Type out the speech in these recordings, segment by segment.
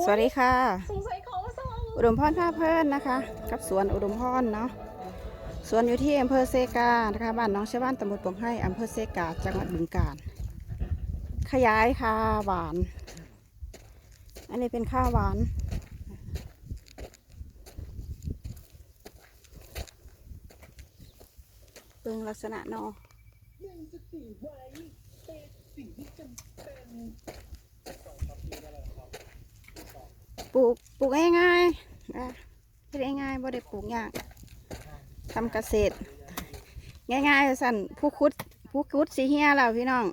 สวัสดีค่ะสงสัยของมาส่งอุดมพรท่าเพิ่นนะคะ กับสวนอุดมพรเนาะสวนอยู่ที่อำเภอเซกานะคะบ้านน้องชาวบ้านตำบลปงให้อำเภอเซกาจังหวัดบึงกาฬขยายค่ะหวาน อันนี้เป็นข้าวหวานเบิ่งลักษณะเนอ ปลูกปลูกง่ายๆอะเฮ็ดง่ายๆบ่ได้ปลูกยากทำเกษตร ง่ายๆสั่นผู้คุดผู้คุดสีเฮียแล้วพี่น้อง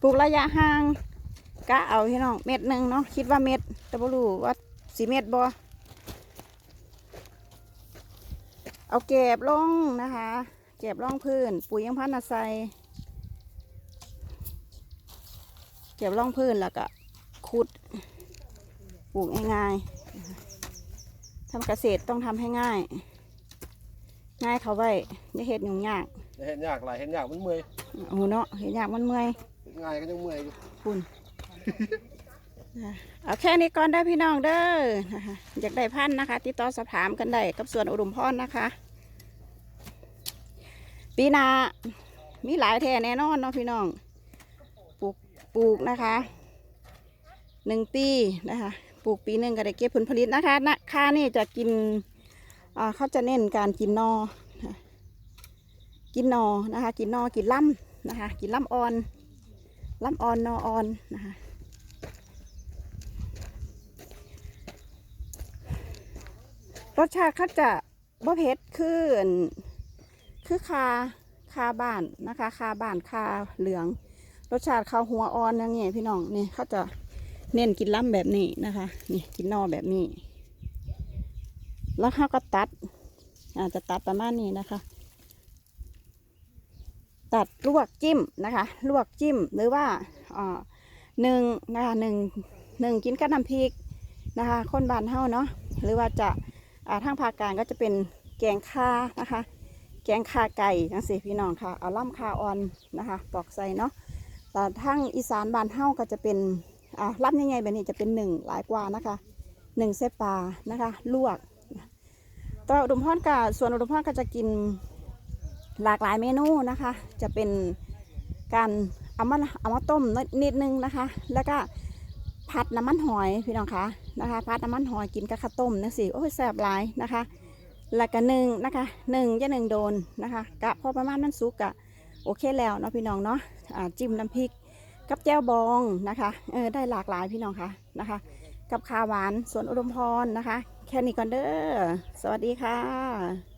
ปลูกระยะห่างกะเอาพี่น้องเม็ดหนึ่งเนาะคิดว่าเม็ดแต่บ่รู้ว่าสีเม็ดบ่เอาเก็บลงนะคะ เก็บร่องพื้น ปุ๋ยยังพันอาใส่ เก็บร่องพื้นแล้วก็ขุดปลูกง่ายๆทำเกษตรต้องทำให้ง่าย ง่ายเขาไว้อย่าเห็ดยุ่งยากเห็นยากหลายเห็นยากมันเมื่อยโอ้โหเนาะเห็นยากมันเมื่อยเฮ็ดง่ายก็ยังเมื่อยอยู่คุณนะเอาแค่นี้ก่อนได้อพี่น้องเด้อนะคะอยากได้พันธุ์นะคะ ติดต่อสอบถามกันได้กับสวนอุดมพรนะคะ ปีหนามีหลายแท่แน่นอนเนาะพี่น้อง ปลูกนะคะหนึ่งปีนะคะ ปลูกปีหนึ่งก็ได้เก็บผลผลิตนะคะนะค่านี่จะกินอ่าเขาจะเน้นการกินนอ กินนอนะคะ กินนอ กินล่ำนะคะ กินล่ำอ่อนล่ำอ่อนนออ่อนนะคะรสชาติเขาจะบ่เผ็ดคืออั่นคือคาคาบ้านนะคะ คาบ้านคาเหลือง รสชาติข้าวหัวอ่อนอย่างเงี้ยพี่น้องนี่เขาจะเน้นกินล้ำแบบนี้นะคะ นี่กินนอแบบนี้ แล้วเขาก็ตัด อาจจะตัดประมาณนี้นะคะ ตัดลวกจิ้มนะคะ ลวกจิ้มหรือว่าอ่าหนึ่งนะคะหนึ่งหนึ่งกินกับน้ำพริกนะคะ คนบ้านเฮาเนาะหรือว่าจะาทางภาคกลางก็จะเป็นแกงข่านะคะ แกงข่าไก่จังสิพี่น้องค่ะ เอาล่ำข่าอ่อนนะคะปอกใส่เนาะ แต่ทางอีสานบ้านเฮ้าก็จะเป็นอ่าล่ำยังไงแบบนี้จะเป็นหนึ่งหลายกว่านะคะหนึ่งเสปลานะคะลวกตัวอุดมพรกับส่วนอุดมพรก็จะกินหลากหลายเมนูนะคะ จะเป็นการเอามาเอามาต้มนิดนึงนะคะ แล้วก็ผัดน้ำมันหอยพี่น้องคะนะคะผัดน้ำมันหอยกินกับข้าวต้มนะสิโอ้ยแซ่บหลายนะคะแล้วก็หนึ่งนะคะหนึ่งจะหนึ่งโดนนะคะกะพอประมาณมันสุกกะ โอเคแล้วเนาะพี่น้องเนาะจิ้มน้ำพริกกับแจ่วบองนะคะเออได้หลากหลายพี่น้องค่ะนะคะ กับข้าวหวานสวนอุดมพรนะคะ แค่นี้ก่อนเด้อสวัสดีค่ะ